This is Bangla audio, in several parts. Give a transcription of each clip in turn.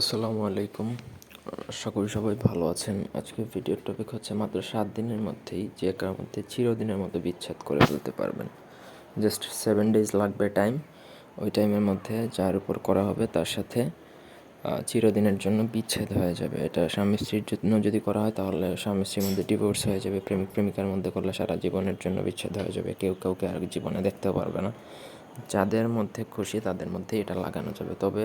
আসসালামু আলাইকুম। আশা করি সবাই ভালো আছেন। আজকে ভিডিওর টপিক হচ্ছে মাত্র সাত দিনের মধ্যেই, যে কারোর মধ্যে চিরদিনের মতো বিচ্ছেদ করে ফেলতে পারবেন। জাস্ট সেভেন ডেজ লাগবে টাইম ওই টাইমের মধ্যে যার উপর করা হবে তার সাথে চিরদিনের জন্য বিচ্ছেদ হয়ে যাবে। এটা স্বামী স্ত্রীর জন্য যদি করা হয়, তাহলে স্বামী স্ত্রীর মধ্যে ডিভোর্স হয়ে যাবে, প্রেমিক প্রেমিকার মধ্যে করলে সারা জীবনের জন্য বিচ্ছেদ হয়ে যাবে। কেউ কাউকে আর জীবনে দেখতেও পারবে না। যাদের মধ্যে খুশি, তাদের মধ্যে এটা লাগানো যাবে। তবে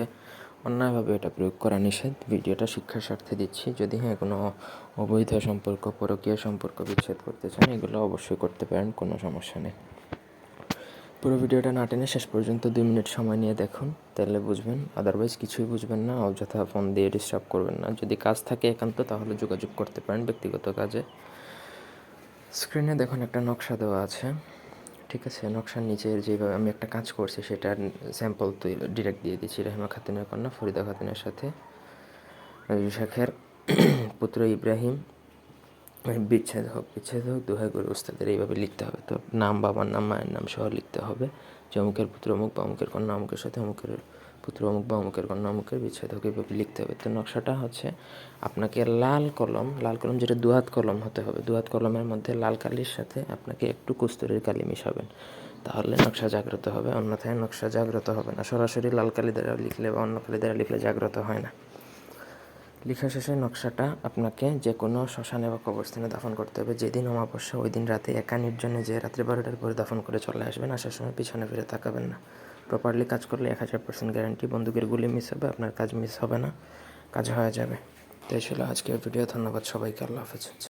অন্যায়ভাবে এটা প্রয়োগ করা নিষেধ। ভিডিওটা শিক্ষার স্বার্থে দিচ্ছি। যদি হ্যাঁ কোনো অবৈধ সম্পর্ক, পরকীয় সম্পর্ক বিচ্ছেদ করতে চান, এগুলো অবশ্যই করতে পারেন, কোনো সমস্যা নেই। পুরো ভিডিওটা না টেনে শেষ পর্যন্ত দুই মিনিট সময় নিয়ে দেখুন, তাহলে বুঝবেন। আদারওয়াইজ কিছুই বুঝবেন না, অযথা ফোন দিয়ে ডিস্টার্ব করবেন না। যদি কাজ থাকে একান্ত, তাহলে যোগাযোগ করতে পারেন ব্যক্তিগত কাজে। স্ক্রিনে দেখুন একটা নকশা দেওয়া আছে। ঠিক আছে, নকশার নিচের যেভাবে আমি একটা কাজ করছি সেটার স্যাম্পল তুই ডিরেক্ট দিয়ে দিচ্ছি রহিমা খাতুনের কন্যা, ফরিদা খাতুনের সাথে। শেখের পুত্র ইব্রাহিম বিচ্ছেদ হোক বিচ্ছেদ হোক, দোহাই করে উস্তাদের এইভাবে লিখতে হবে। তো নাম, বাবার নাম, মায়ের নাম সহ লিখতে হবে। যে অমুকের পুত্র, অমুক বা অমুকের কন্যা, অমুকের সাথে অমুকের পুত্র, অমুক বা অমুকের কন্যা, অমুকের বিচ্ছেদ হোক, এইভাবে লিখতে হবে। তো নকশাটা হচ্ছে আপনাকে লাল কলম লাল কলম যেটা দুহাত কলম হতে হবে। দুহাত কলমের মধ্যে লাল কালির সাথে আপনাকে একটু কস্তুরের কালি মিশাবেন। তাহলে নকশা জাগ্রত হবে। অন্যথায় নকশা জাগ্রত হবে না। সরাসরি লাল কালি দ্বারা লিখলে বা অন্য কালি দ্বারা লিখলে জাগ্রত হয় না। লেখা শেষে নকশাটা আপনাকে যে কোনো শ্মশানে বা কবরস্থানে দাফন করতে হবে। যেদিন অমাবস্যা, ওই দিন রাতে একা নির্জনে যে রাত্রি বারোটার পরে দাফন করে চলে আসবেন, আসার সময় পিছনে ফিরে তাকাবেন না। প্রপারলি কাজ করলে এক হাজার পার্সেন্ট গ্যারান্টি বন্দুকের গুলি মিস হবে, আপনার কাজ মিস হবে না, কাজ হয়ে যাবে। তাই ছিল আজকের ভিডিও ধন্যবাদ সবাইকে, আল্লাহ হাফেজ।